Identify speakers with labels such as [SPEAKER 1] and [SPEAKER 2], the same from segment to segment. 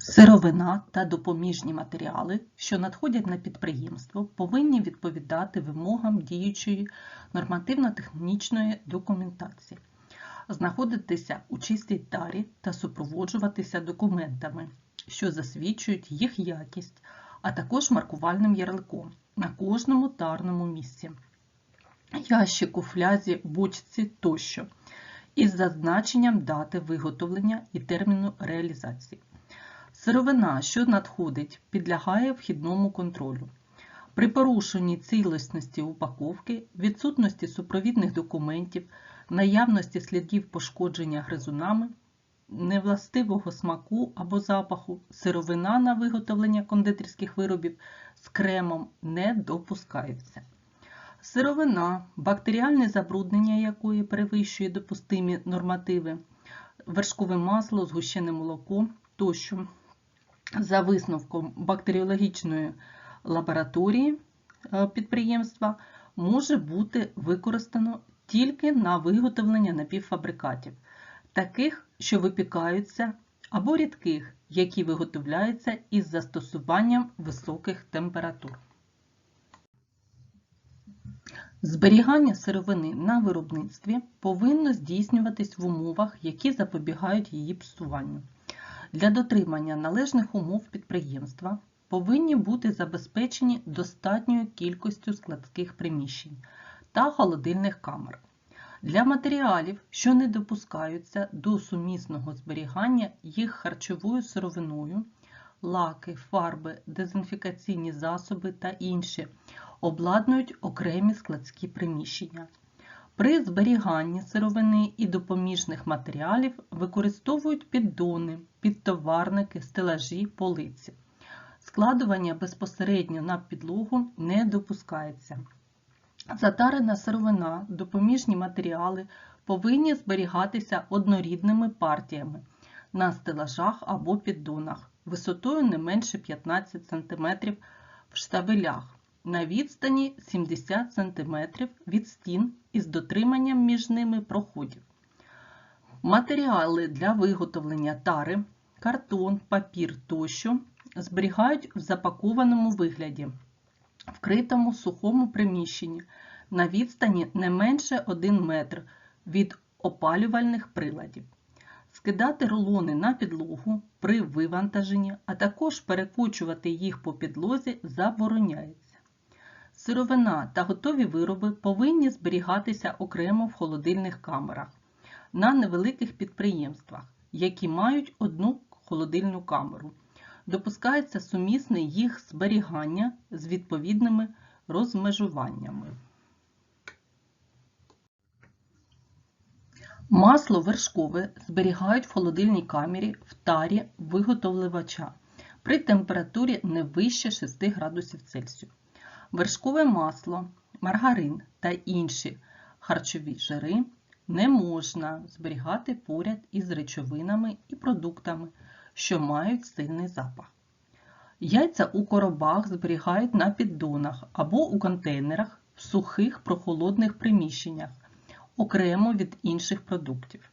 [SPEAKER 1] Сировина та допоміжні матеріали, що надходять на підприємство, повинні відповідати вимогам діючої нормативно-технічної документації, знаходитися у чистій тарі та супроводжуватися документами, що засвідчують їх якість, а також маркувальним ярликом на кожному тарному місці, ящику, флязі, бочці тощо, із зазначенням дати виготовлення і терміну реалізації. Сировина, що надходить, підлягає вхідному контролю. При порушенні цілісності упаковки, відсутності супровідних документів, наявності слідів пошкодження гризунами, невластивого смаку або запаху, сировина на виготовлення кондитерських виробів з кремом не допускається. Сировина, бактеріальне забруднення якої перевищує допустимі нормативи, вершкове масло, згущене молоко тощо за висновком бактеріологічної лабораторії е, підприємства може бути використано тільки на виготовлення напівфабрикатів, таких, що випікаються, або рідких, які виготовляються із застосуванням високих температур. Зберігання сировини на виробництві повинно здійснюватись в умовах, які запобігають її псуванню. Для дотримання належних умов підприємства повинні бути забезпечені достатньою кількістю складських приміщень та холодильних камер. Для матеріалів, що не допускаються до сумісного зберігання їх харчовою сировиною, лаки, фарби, дезінфікаційні засоби та інші обладнують окремі складські приміщення. При зберіганні сировини і допоміжних матеріалів використовують піддони, підтоварники, стелажі, полиці. Складування безпосередньо на підлогу не допускається. Затарена сировина, допоміжні матеріали повинні зберігатися однорідними партіями на стелажах або піддонах висотою не менше 15 см в штабелях на відстані 70 см від стін із дотриманням між ними проходів. Матеріали для виготовлення тари, картон, папір тощо зберігають в запакованому вигляді, вкритому сухому приміщенні на відстані не менше 1 метр від опалювальних приладів. Скидати рулони на підлогу при вивантаженні, а також перекочувати їх по підлозі забороняється. Сировина та готові вироби повинні зберігатися окремо в холодильних камерах на невеликих підприємствах, які мають одну холодильну камеру. Допускається сумісне їх зберігання з відповідними розмежуваннями. Масло вершкове зберігають в холодильній камері в тарі виготовлювача при температурі не вище 6 градусів Цельсію. Вершкове масло, маргарин та інші харчові жири не можна зберігати поряд із речовинами і продуктами, що мають сильний запах. Яйця у коробах зберігають на піддонах або у контейнерах в сухих прохолодних приміщеннях, окремо від інших продуктів.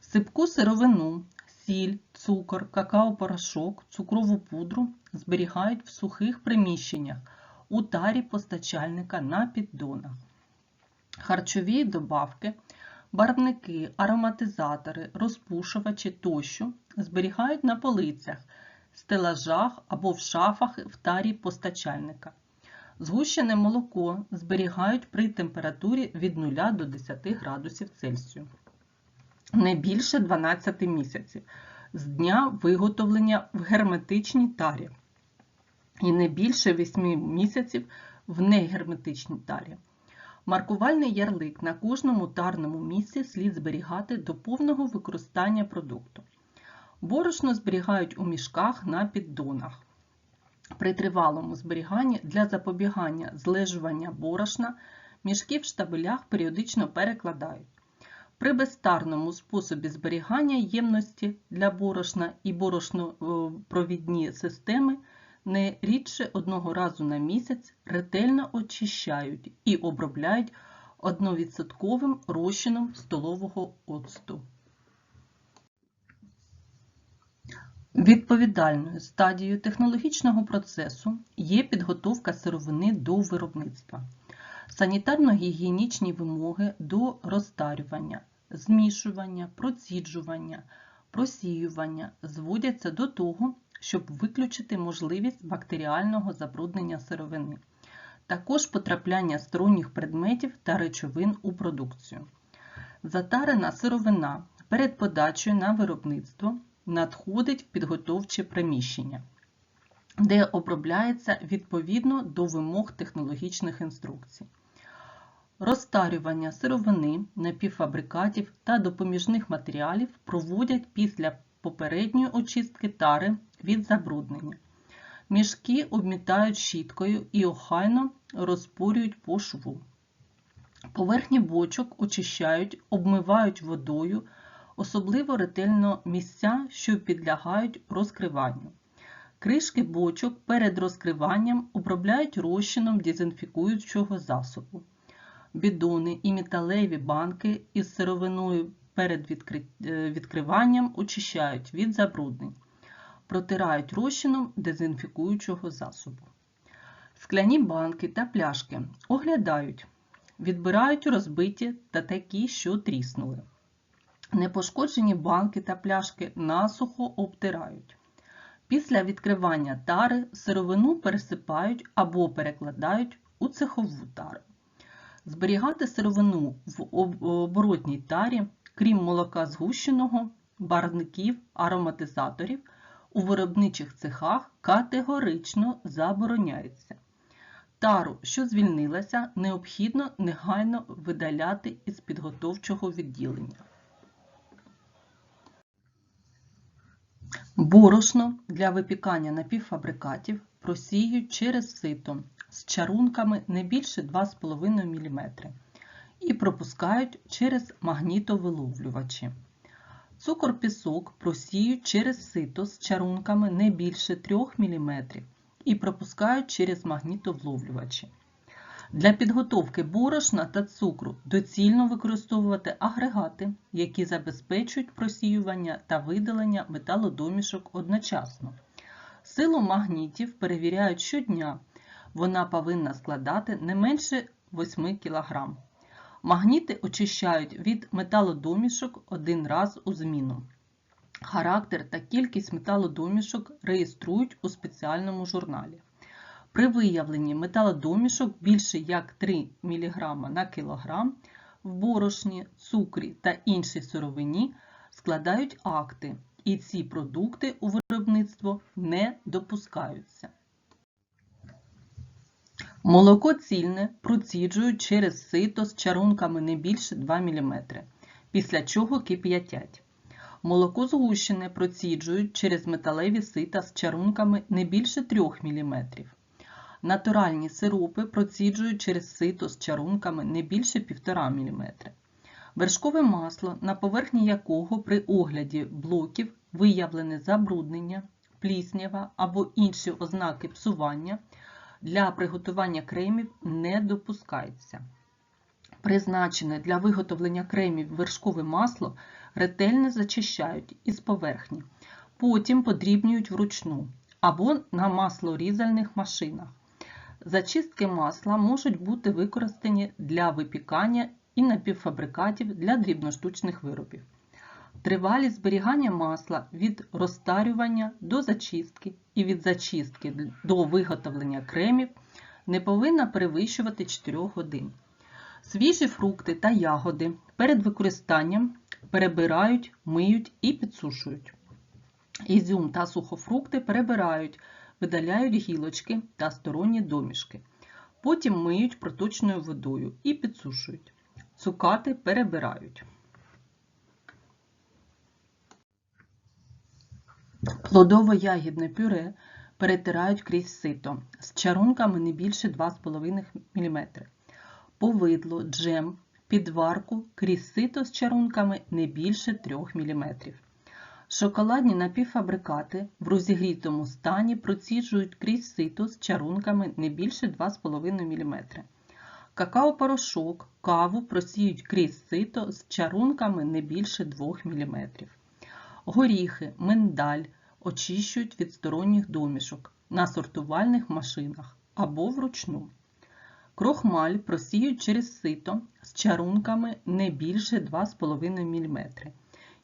[SPEAKER 1] Сипку сировину, сіль, цукор, какао-порошок, цукрову пудру зберігають в сухих приміщеннях у тарі постачальника на піддонах. Харчові добавки, барвники, ароматизатори, розпушувачі тощо зберігають на полицях, стелажах або в шафах в тарі постачальника. Згущене молоко зберігають при температурі від 0 до 10 градусів Цельсію. Не більше 12 місяців з дня виготовлення в герметичній тарі і не більше 8 місяців в негерметичній тарі. Маркувальний ярлик на кожному тарному місці слід зберігати до повного використання продукту. Борошно зберігають у мішках на піддонах. При тривалому зберіганні для запобігання злежування борошна мішки в штабелях періодично перекладають. При безстарному способі зберігання ємності для борошна і борошнопровідні системи не рідше одного разу на місяць ретельно очищають і обробляють 1% розчином столового оцту. Відповідальною стадією технологічного процесу є підготовка сировини до виробництва. Санітарно-гігієнічні вимоги до розтарювання, змішування, проціджування, просіювання зводяться до того, щоб виключити можливість бактеріального забруднення сировини, також потрапляння сторонніх предметів та речовин у продукцію. Затарена сировина перед подачею на виробництво надходить в підготовче приміщення, де обробляється відповідно до вимог технологічних інструкцій. Розтарювання сировини, напівфабрикатів та допоміжних матеріалів проводять після попередньої очистки тари від забруднення. Мішки обмітають щіткою і охайно розпорюють по шву. Поверхні бочок очищають, обмивають водою, особливо ретельно місця, що підлягають розкриванню. Кришки бочок перед розкриванням обробляють розчином дезінфікуючого засобу. Бідони і металеві банки із сировиною перед е, відкриванням очищають від забруднень, протирають розчином дезінфікуючого засобу. Скляні банки та пляшки оглядають, відбирають розбиті та такі, що тріснули. Непошкоджені банки та пляшки насухо обтирають. Після відкривання тари сировину пересипають або перекладають у цехову тару. Зберігати сировину в оборотній тарі, крім молока згущеного, барвників, ароматизаторів, у виробничих цехах категорично забороняється. Тару, що звільнилася, необхідно негайно видаляти із підготовчого відділення. Борошно для випікання напівфабрикатів просіють через сито з чарунками не більше 2,5 мм і пропускають через магнітовиловлювачі. Цукор-пісок просіють через сито з чарунками не більше 3 мм і пропускають через магнітовловлювачі. Для підготовки борошна та цукру доцільно використовувати агрегати, які забезпечують просіювання та видалення металодомішок одночасно. Силу магнітів перевіряють щодня. Вона повинна складати не менше 8 кг. Магніти очищають від металодомішок один раз у зміну. Характер та кількість металодомішок реєструють у спеціальному журналі. При виявленні металодомішок більше як 3 мг на кілограм в борошні, цукрі та іншій сировині складають акти, і ці продукти у виробництво не допускаються. Молоко цільне проціджують через сито з чарунками не більше 2 мм, після чого кип'ятять. Молоко згущене проціджують через металеві сита з чарунками не більше 3 мм. Натуральні сиропи проціджують через сито з чарунками не більше 1,5 мм. Вершкове масло, на поверхні якого при огляді блоків виявлене забруднення, пліснява або інші ознаки псування, для приготування кремів не допускається. Призначене для виготовлення кремів вершкове масло ретельно зачищають із поверхні, потім подрібнюють вручну або на маслорізальних машинах. Зачистки масла можуть бути використані для випікання і напівфабрикатів для дрібноштучних виробів. Тривалість зберігання масла від розтарювання до зачистки і від зачистки до виготовлення кремів не повинна перевищувати 4 годин. Свіжі фрукти та ягоди перед використанням перебирають, миють і підсушують. Ізюм та сухофрукти перебирають, видаляють гілочки та сторонні домішки. Потім миють проточною водою і підсушують. Цукати перебирають. Плодово-ягідне пюре перетирають крізь сито з чарунками не більше 2,5 мм. Повидло, джем, підварку крізь сито з чарунками не більше 3 мм. Шоколадні напівфабрикати в розігрітому стані проціджують крізь сито з чарунками не більше 2,5 мм. Какао-порошок, каву просіють крізь сито з чарунками не більше 2 мм. Горіхи, миндаль, очищують від сторонніх домішок на сортувальних машинах або вручну. Крохмаль просіють через сито з чарунками не більше 2,5 мм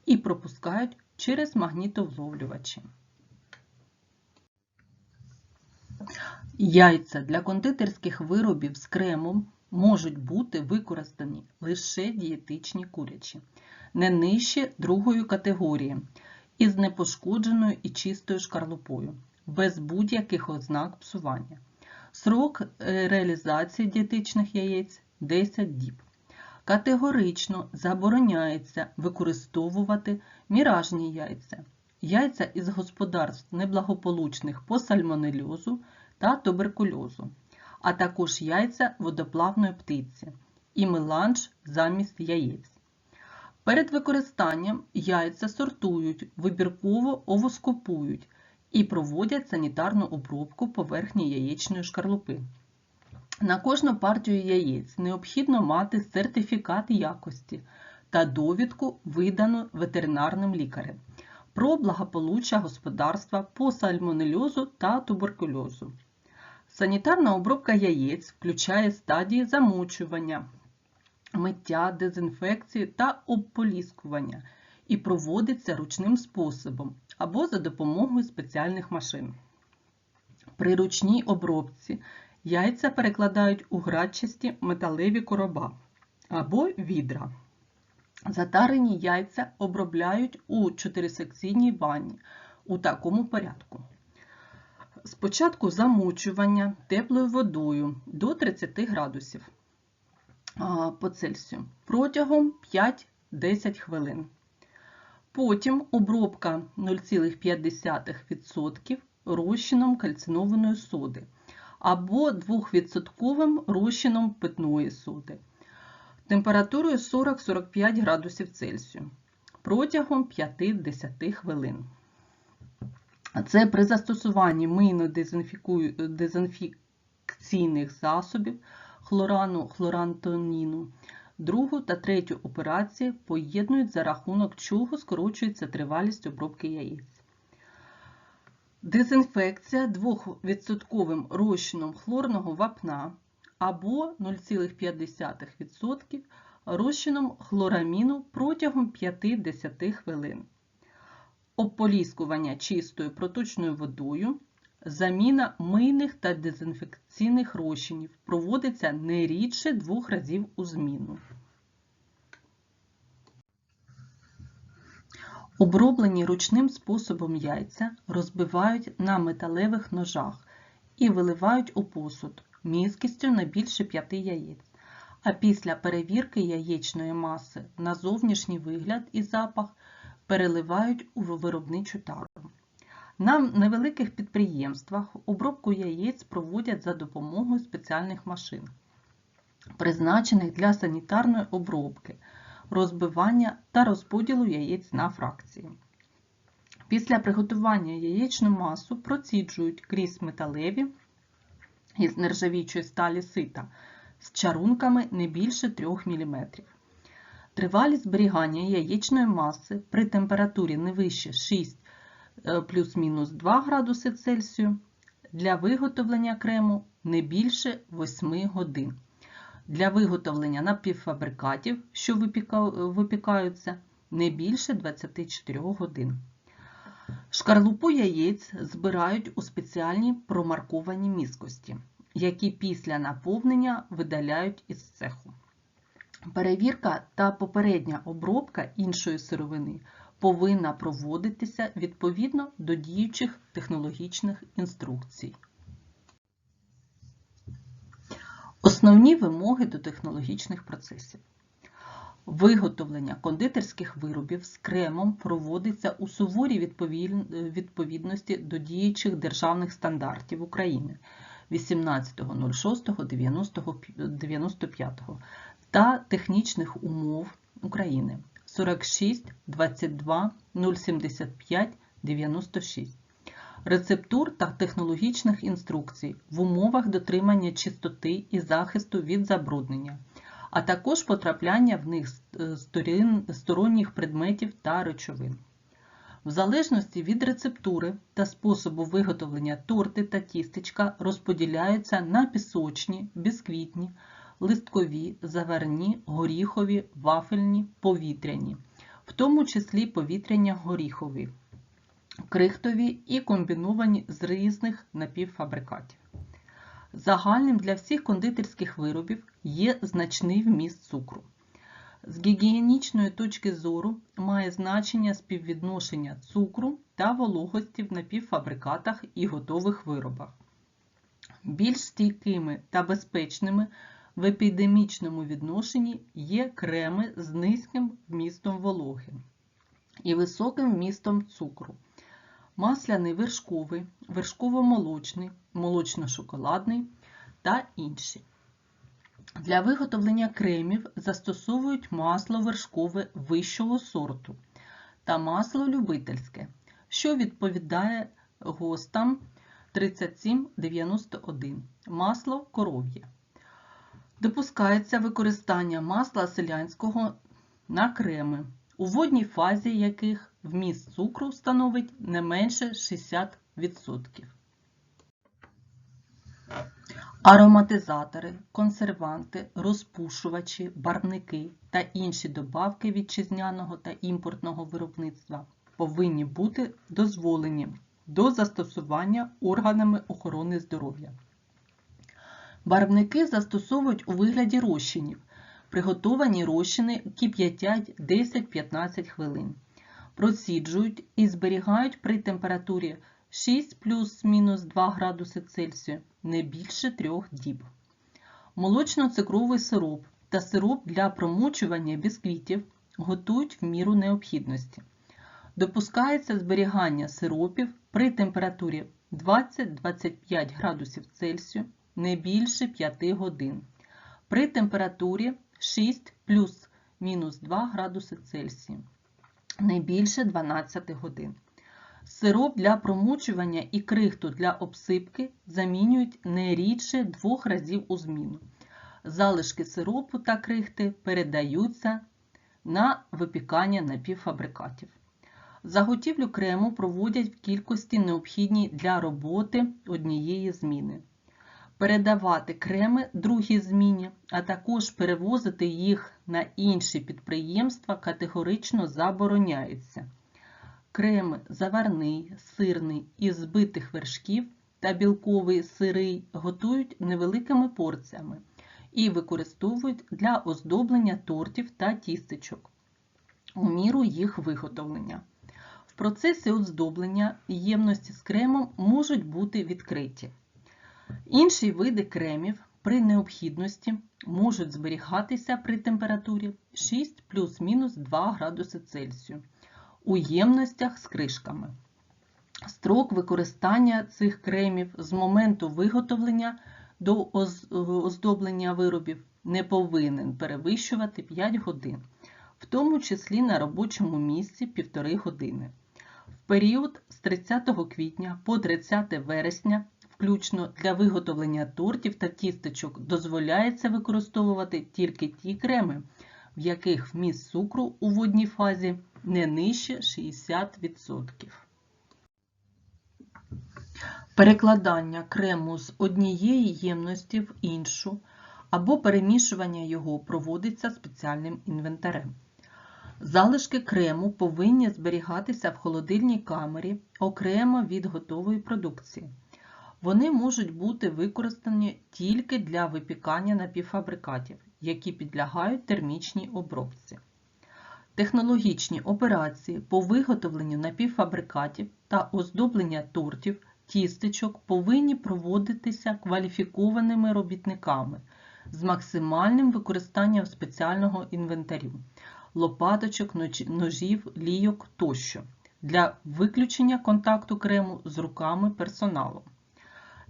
[SPEAKER 1] і пропускають через магнітовловлювачі. Яйця для кондитерських виробів з кремом можуть бути використані лише дієтичні курячі, не нижче другої категорії, із непошкодженою і чистою шкарлупою, без будь-яких ознак псування. Срок е, реалізації дієтичних яєць 10 діб. Категорично забороняється використовувати міражні яйця, яйця із господарств неблагополучних по сальмонельозу та туберкульозу, а також яйця водоплавної птиці і меланж замість яєць. Перед використанням яйця сортують, вибірково овоскопують і проводять санітарну обробку поверхні яєчної шкарлупи. На кожну партію яєць необхідно мати сертифікат якості та довідку, видану ветеринарним лікарем, про благополуччя господарства по сальмонельозу та туберкульозу. Санітарна обробка яєць включає стадії замочування, миття, дезінфекції та обполіскування і проводиться ручним способом або за допомогою спеціальних машин. При ручній обробці яйця перекладають у градчасті металеві короба або відра. Затарені яйця обробляють у чотирисекційній ванні у такому порядку. Спочатку замочування теплою водою до 30 градусів по Цельсію протягом 5-10 хвилин. Потім обробка 0,5% розчином кальцинованої соди або 2% розчином питної соди температурою 40-45 градусів Цельсію протягом 5-10 хвилин. Це при застосуванні мийно-дезінфекційних засобів хлорану, хлорантоніну. Другу та третю операції поєднують за рахунок чого скорочується тривалість обробки яєць. Дезінфекція 2% розчином хлорного вапна або 0,5% розчином хлораміну протягом 5-10 хвилин. Ополіскування чистою проточною водою, заміна мийних та дезінфекційних розчинів проводиться не рідше двох разів у зміну. Оброблені ручним способом яйця розбивають на металевих ножах і виливають у посуд міськістю не більше 5 яєць. А після перевірки яєчної маси на зовнішній вигляд і запах переливають у виробничу тару. На невеликих підприємствах обробку яєць проводять за допомогою спеціальних машин, призначених для санітарної обробки, розбивання та розподілу яєць на фракції. Після приготування яєчну масу проціджують крізь металеві із нержавічої сталі сита з чарунками не більше 3 мм. Тривалість зберігання яєчної маси при температурі не вище 6 е, плюс-мінус 2 градуси Цельсію для виготовлення крему не більше 8 годин. Для виготовлення напівфабрикатів, що випікаються, не більше 24 годин. Шкарлупу яєць збирають у спеціальні промарковані міскості, які після наповнення видаляють із цеху. Перевірка та попередня обробка іншої сировини повинна проводитися відповідно до діючих технологічних інструкцій. Основні вимоги до технологічних процесів. Виготовлення кондитерських виробів з кремом проводиться у суворій відповідності до діючих державних стандартів України 18.06.95 та технічних умов України 46 22 075 96 рецептур та технологічних інструкцій в умовах дотримання чистоти і захисту від забруднення а також потрапляння в них е, сторонніх предметів та речовин. В залежності від рецептури та способу виготовлення торти та тістечка розподіляються на пісочні, бісквітні, листкові, заварні, горіхові, вафельні, повітряні, в тому числі повітряно-горіхові, крихтові і комбіновані з різних напівфабрикатів. Загальним для всіх кондитерських виробів є значний вміст цукру. З гігієнічної точки зору має значення співвідношення цукру та вологості в напівфабрикатах і готових виробах. Більш стійкими та безпечними в епідемічному відношенні є креми з низьким вмістом вологи і високим вмістом цукру, масляний вершковий, вершково-молочний, молочно-шоколадний та інші. Для виготовлення кремів застосовують масло вершкове вищого сорту та масло любительське, що відповідає ГОСТам 3791 масло коров'є. Допускається використання масла селянського на креми, у водній фазі яких вміст цукру становить не менше 60%. Ароматизатори, консерванти, розпушувачі, барвники та інші добавки вітчизняного та імпортного виробництва повинні бути дозволені до застосування органами охорони здоров'я. Барвники застосовують у вигляді розчинів. Приготовані розчини кип'ятять 10-15 хвилин. Проціджують і зберігають при температурі 6 плюс-мінус 2 градуси Цельсію не більше 3 діб. Молочно-цукровий сироп та сироп для промочування бісквітів готують в міру необхідності. Допускається зберігання сиропів при температурі 20-25 градусів Цельсію не більше 5 годин. При температурі 6 плюс мінус 2 градуси Цельсію не більше 12 годин. Сироп для промочування і крихту для обсипки замінюють не рідше двох разів у зміну. Залишки сиропу та крихти передаються на випікання напівфабрикатів. Заготівлю крему проводять в кількості необхідній для роботи однієї зміни. Передавати креми другій зміні, а також перевозити їх на інші підприємства категорично забороняється. Крем заварний, сирний із збитих вершків та білковий сирий готують невеликими порціями і використовують для оздоблення тортів та тістечок у міру їх виготовлення. В процесі оздоблення ємності з кремом можуть бути відкриті. Інші види кремів при необхідності можуть зберігатися при температурі 6 плюс-мінус 2 градуси Цельсію у ємностях з кришками. Строк використання цих кремів з моменту виготовлення до оздоблення виробів не повинен перевищувати 5 годин, в тому числі на робочому місці 1,5 години. В період з 30 квітня по 30 вересня включно для виготовлення тортів та тістечок дозволяється використовувати тільки ті креми, в яких вміст цукру у водній фазі не нижче 60%. Перекладання крему з однієї ємності в іншу або перемішування його проводиться спеціальним інвентарем. Залишки крему повинні зберігатися в холодильній камері окремо від готової продукції. Вони можуть бути використані тільки для випікання напівфабрикатів, які підлягають термічній обробці. Технологічні операції по виготовленню напівфабрикатів та оздоблення тортів, тістечок повинні проводитися кваліфікованими робітниками з максимальним використанням спеціального інвентарю, лопаточок, ножів, лійок тощо для виключення контакту крему з руками персоналу.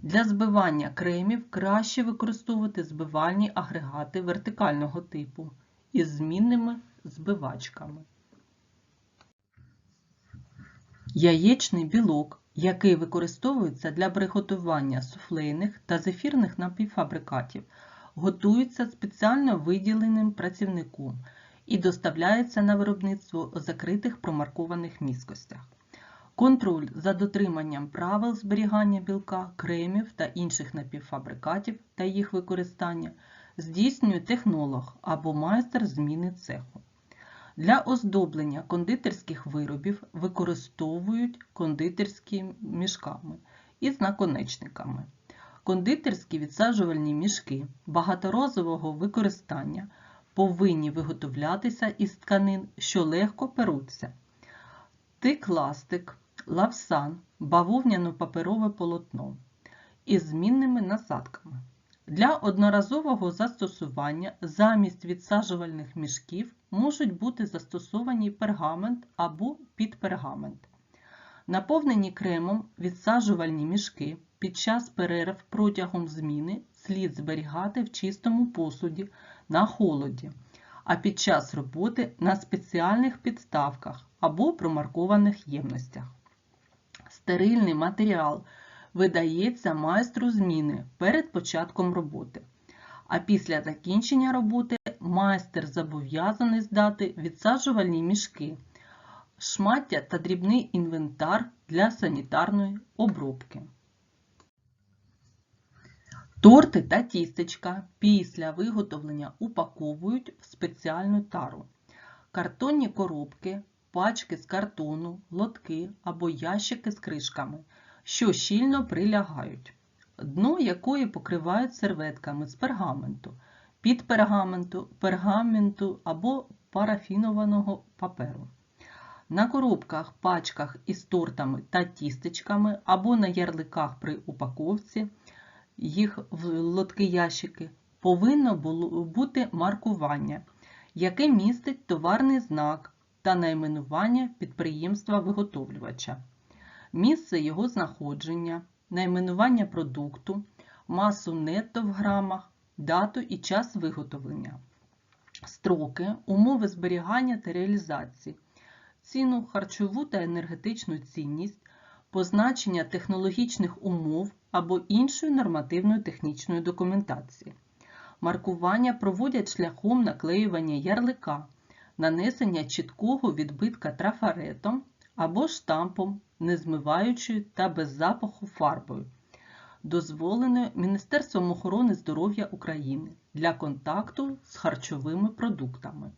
[SPEAKER 1] Для збивання кремів краще використовувати збивальні агрегати вертикального типу із змінними збивачками. Яєчний білок, який використовується для приготування суфлейних та зефірних напівфабрикатів, готується спеціально виділеним працівником і доставляється на виробництво у закритих промаркованих міскостях. Контроль за дотриманням правил зберігання білка, кремів та інших напівфабрикатів та їх використання здійснює технолог або майстер зміни цеху. Для оздоблення кондитерських виробів використовують кондитерські мішками із наконечниками. Кондитерські відсаджувальні мішки багаторазового використання повинні виготовлятися із тканин, що легко перуться. Тикластик, лавсан, бавовняно-паперове полотно із змінними насадками. Для одноразового застосування замість відсаджувальних мішків можуть бути застосовані пергамент або підпергамент. Наповнені кремом відсаджувальні мішки під час перерв протягом зміни слід зберігати в чистому посуді на холоді, а під час роботи на спеціальних підставках або промаркованих ємностях. Стерильний матеріал видається майстру зміни перед початком роботи, а після закінчення роботи майстер зобов'язаний здати відсаджувальні мішки, шмаття та дрібний інвентар для санітарної обробки. Торти та тістечка після виготовлення упаковують в спеціальну тару. Картонні коробки, пачки з картону, лотки або ящики з кришками, що щільно прилягають, дно якої покривають серветками з пергаменту, під пергаменту, пергаменту або парафінованого паперу. На коробках, пачках із тортами та тістечками або на ярликах при упаковці їх в лотки-ящики повинно було бути маркування, яке містить товарний знак та найменування підприємства-виготовлювача, місце його знаходження, найменування продукту, масу нетто в грамах, дату і час виготовлення, строки, умови зберігання та реалізації, ціну, харчову та енергетичну цінність, позначення технологічних умов або іншої нормативної технічної документації. Маркування проводять шляхом наклеювання ярлика, нанесення чіткого відбитка трафаретом або штампом, не змиваючою та без запаху фарбою, дозволеною Міністерством охорони здоров'я України для контакту з харчовими продуктами.